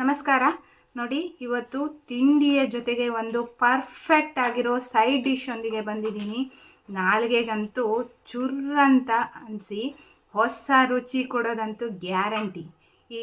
ನಮಸ್ಕಾರ. ನೋಡಿ, ಇವತ್ತು ತಿಂಡಿಯ ಜೊತೆಗೆ ಒಂದು ಪರ್ಫೆಕ್ಟ್ ಆಗಿರೋ ಸೈಡ್ ಡಿಶ್ ಒಂದಿಗೆ ಬಂದಿದ್ದೀನಿ. ನಾಲ್ಗೆಗಂತೂ ಚುರ್ರಂತ ಅನಿಸಿ, ಹೊಸ ರುಚಿ ಕೊಡೋದಂತೂ ಗ್ಯಾರಂಟಿ ಈ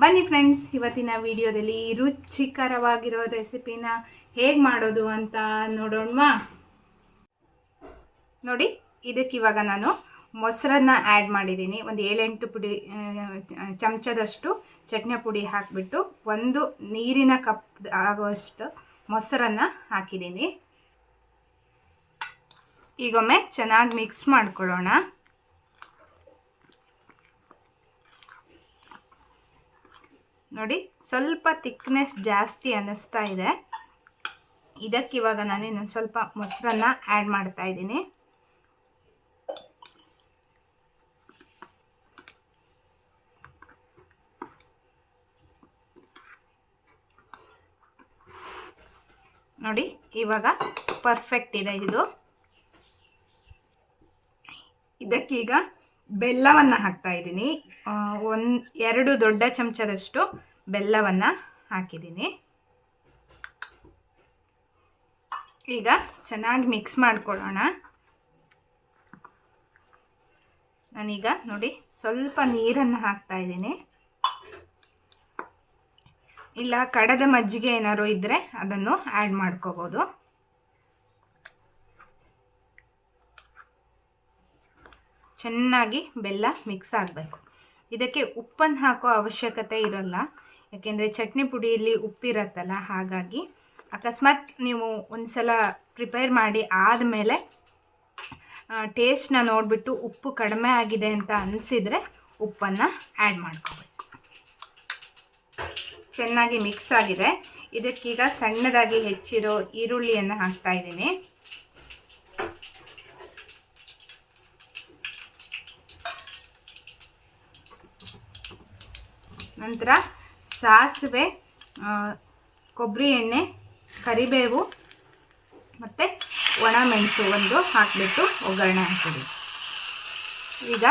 ಬನ್ನಿ ಫ್ರೆಂಡ್ಸ್ ಇವತ್ತಿನ ವಿಡಿಯೋದಲ್ಲಿ ರುಚಿಕರವಾಗಿರೋ ರೆಸಿಪಿನ ಹೇಗೆ ಮಾಡೋದು ಅಂತ ನೋಡೋಣವಾ? ನೋಡಿ, ಇದಕ್ಕೆ ಇವಾಗ ನಾನು ಮೊಸರನ್ನ ಆ್ಯಡ್ ಮಾಡಿದ್ದೀನಿ. ಒಂದು ಏಳೆಂಟು ಪುಡಿ ಚಮಚದಷ್ಟು ಚಟ್ನಿ ಪುಡಿ ಹಾಕಿಬಿಟ್ಟು ಒಂದು ನೀರಿನ ಕಪ್ ಆಗುವಷ್ಟು ಮೊಸರನ್ನ ಹಾಕಿದ್ದೀನಿ. ಈಗೊಮ್ಮೆ ಚೆನ್ನಾಗಿ ಮಿಕ್ಸ್ ಮಾಡ್ಕೊಳ್ಳೋಣ. ನೋಡಿ, ಸ್ವಲ್ಪ ತಿಕ್ನೆಸ್ ಜಾಸ್ತಿ ಅನ್ನಿಸ್ತಾ ಇದೆ. ಇದಕ್ಕಿವಾಗ ನಾನು ಇನ್ನೊಂದು ಸ್ವಲ್ಪ ಮೊಸರನ್ನ ಆ್ಯಡ್ ಮಾಡ್ತಾ ಇದ್ದೀನಿ. ನೋಡಿ, ಇವಾಗ ಪರ್ಫೆಕ್ಟ್ ಇದೆ ಇದು. ಇದಕ್ಕೀಗ ಬೆಲ್ಲವನ್ನು ಹಾಕ್ತಾ ಇದ್ದೀನಿ. ಒಂದು ಎರಡು ದೊಡ್ಡ ಚಮಚದಷ್ಟು ಬೆಲ್ಲವನ್ನು ಹಾಕಿದ್ದೀನಿ. ಈಗ ಚೆನ್ನಾಗಿ ಮಿಕ್ಸ್ ಮಾಡ್ಕೊಳ್ಳೋಣ. ನಾನೀಗ ನೋಡಿ ಸ್ವಲ್ಪ ನೀರನ್ನು ಹಾಕ್ತಾ ಇದ್ದೀನಿ. ಇಲ್ಲ, ಕಡದ ಮಜ್ಜಿಗೆ ಏನಾದ್ರು ಇದ್ದರೆ ಅದನ್ನು ಆ್ಯಡ್ ಮಾಡ್ಕೋಬೋದು. ಚೆನ್ನಾಗಿ ಬೆಲ್ಲ ಮಿಕ್ಸ್ ಆಗಬೇಕು. ಇದಕ್ಕೆ ಉಪ್ಪನ್ನು ಹಾಕೋ ಅವಶ್ಯಕತೆ ಇರೋಲ್ಲ. ಯಾಕೆಂದರೆ ಚಟ್ನಿ ಪುಡಿಯಲ್ಲಿ ಉಪ್ಪಿರತ್ತಲ್ಲ, ಹಾಗಾಗಿ ಅಕಸ್ಮಾತ್ ನೀವು ಒಂದು ಸಲ ಪ್ರಿಪೇರ್ ಮಾಡಿ ಆದಮೇಲೆ ಟೇಸ್ಟ್ನ ನೋಡಿಬಿಟ್ಟು ಉಪ್ಪು ಕಡಿಮೆ ಆಗಿದೆ ಅಂತ ಅನಿಸಿದರೆ ಉಪ್ಪನ್ನು ಆ್ಯಡ್ ಮಾಡ್ಕೋಬೇಕು. ಚೆನ್ನಾಗಿ ಮಿಕ್ಸ್ ಆಗಿದೆ. ಇದಕ್ಕೀಗ ಸಣ್ಣದಾಗಿ ಹೆಚ್ಚಿರೋ ಈರುಳ್ಳಿಯನ್ನು ಹಾಕ್ತಾ ಇದ್ದೀನಿ. ನಂತರ ಸಾಸಿವೆ ಕೊಬ್ಬರಿ ಎಣ್ಣೆ, ಕರಿಬೇವು ಮತ್ತು ಒಣಮೆಣಸು ಒಂದು ಹಾಕಿಬಿಟ್ಟು ಒಗ್ಗರಣೆ ಹಾಕಿಡಿ ಈಗ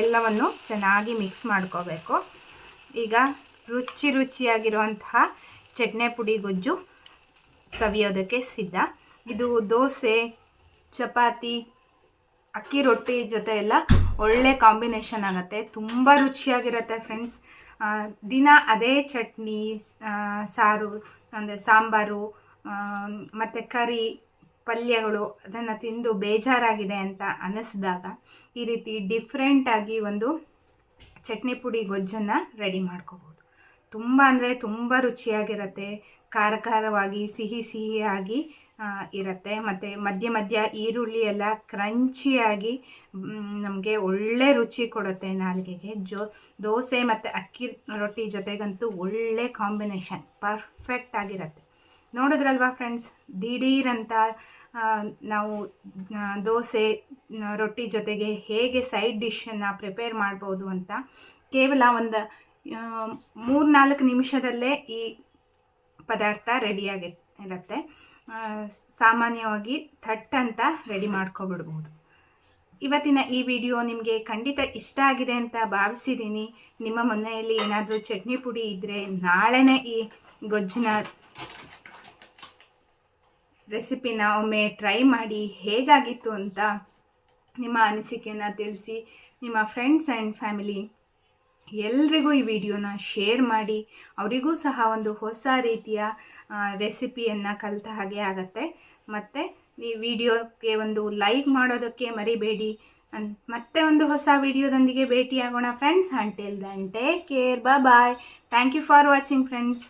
ಎಲ್ಲವನ್ನು ಚೆನ್ನಾಗಿ ಮಿಕ್ಸ್ ಮಾಡ್ಕೋಬೇಕು. ಈಗ ರುಚಿ ರುಚಿಯಾಗಿರುವಂತಹ ಚಟ್ನಿ ಪುಡಿ ಗೊಜ್ಜು ಸವಿಯೋದಕ್ಕೆ ಸಿದ್ಧ. ಇದು ದೋಸೆ, ಚಪಾತಿ, ಅಕ್ಕಿ ರೊಟ್ಟಿ ಜೊತೆ ಎಲ್ಲ ಒಳ್ಳೆ ಕಾಂಬಿನೇಷನ್ ಆಗುತ್ತೆ. ತುಂಬ ರುಚಿಯಾಗಿರುತ್ತೆ ಫ್ರೆಂಡ್ಸ್. ದಿನ ಅದೇ ಚಟ್ನಿ ಸಾರು, ಅಂದರೆ ಸಾಂಬಾರು ಮತ್ತು ಕರಿ, ಪಲ್ಯಗಳು ಅದನ್ನು ತಿಂದು ಬೇಜಾರಾಗಿದೆ ಅಂತ ಅನ್ನಿಸಿದಾಗ ಈ ರೀತಿ ಡಿಫ್ರೆಂಟಾಗಿ ಒಂದು ಚಟ್ನಿ ಪುಡಿ ಗೊಜ್ಜನ್ನು ರೆಡಿ ಮಾಡ್ಕೋಬೋದು. ತುಂಬ ಅಂದರೆ ತುಂಬ ರುಚಿಯಾಗಿರುತ್ತೆ. ಖಾರ ಖಾರವಾಗಿ ಸಿಹಿ ಸಿಹಿಯಾಗಿ ಇರುತ್ತೆ. ಮತ್ತು ಮಧ್ಯ ಮಧ್ಯ ಈರುಳ್ಳಿ ಎಲ್ಲ ಕ್ರಂಚಿಯಾಗಿ ನಮಗೆ ಒಳ್ಳೆ ರುಚಿ ಕೊಡುತ್ತೆ ನಾಲ್ಗೆಗೆ. ಜೋ, ದೋಸೆ ಮತ್ತು ಅಕ್ಕಿ ರೊಟ್ಟಿ ಜೊತೆಗಂತೂ ಒಳ್ಳೆ ಕಾಂಬಿನೇಷನ್, ಪರ್ಫೆಕ್ಟ್ ಆಗಿರುತ್ತೆ. ನೋಡಿದ್ರಲ್ವಾ ಫ್ರೆಂಡ್ಸ್? ದಿಢೀರಂತ ನಾವು ದೋಸೆ ರೊಟ್ಟಿ ಜೊತೆಗೆ ಹೇಗೆ ಸೈಡ್ ಡಿಶನ್ನು ಪ್ರಿಪೇರ್ ಮಾಡ್ಬೋದು ಅಂತ ಕೇವಲ ಒಂದು ಮೂರು ನಾಲ್ಕು ನಿಮಿಷದಲ್ಲೇ ಈ ಪದಾರ್ಥ ರೆಡಿಯಾಗಿ ಇರುತ್ತೆ. ಸಾಮಾನ್ಯವಾಗಿ ಥಟ್ ಅಂತ ರೆಡಿ ಮಾಡ್ಕೊಬಿಡ್ಬೋದು. ಇವತ್ತಿನ ಈ ವಿಡಿಯೋ ನಿಮಗೆ ಖಂಡಿತ ಇಷ್ಟ ಆಗಿದೆ ಅಂತ ಭಾವಿಸಿದ್ದೀನಿ. ನಿಮ್ಮ ಮನೆಯಲ್ಲಿ ಏನಾದರೂ ಚಟ್ನಿ ಪುಡಿ ಇದ್ದರೆ ನಾಳೆನೇ ಈ ಗೊಜ್ಜಿನ ರೆಸಿಪಿನ ಒಮ್ಮೆ ಟ್ರೈ ಮಾಡಿ ಹೇಗಾಗಿತ್ತು ಅಂತ ನಿಮ್ಮ ಅನಿಸಿಕೆನ ತಿಳಿಸಿ ನಿಮ್ಮ ಫ್ರೆಂಡ್ಸ್ ಆ್ಯಂಡ್ ಫ್ಯಾಮಿಲಿ ಎಲ್ರಿಗೂ ಈ ವಿಡಿಯೋನ ಶೇರ್ ಮಾಡಿ, ಅವರಿಗೂ ಸಹ ಒಂದು ಹೊಸ ರೀತಿಯ ರೆಸಿಪಿಯನ್ನು ಕಲಿತ ಹಾಗೆ ಆಗುತ್ತೆ. ಮತ್ತು ಈ ವಿಡಿಯೋಕ್ಕೆ ಒಂದು ಲೈಕ್ ಮಾಡೋದಕ್ಕೆ ಮರಿಬೇಡಿ. ಮತ್ತೆ ಒಂದು ಹೊಸ ವಿಡಿಯೋದೊಂದಿಗೆ ಭೇಟಿಯಾಗೋಣ friends until then take care bye thank you for watching friends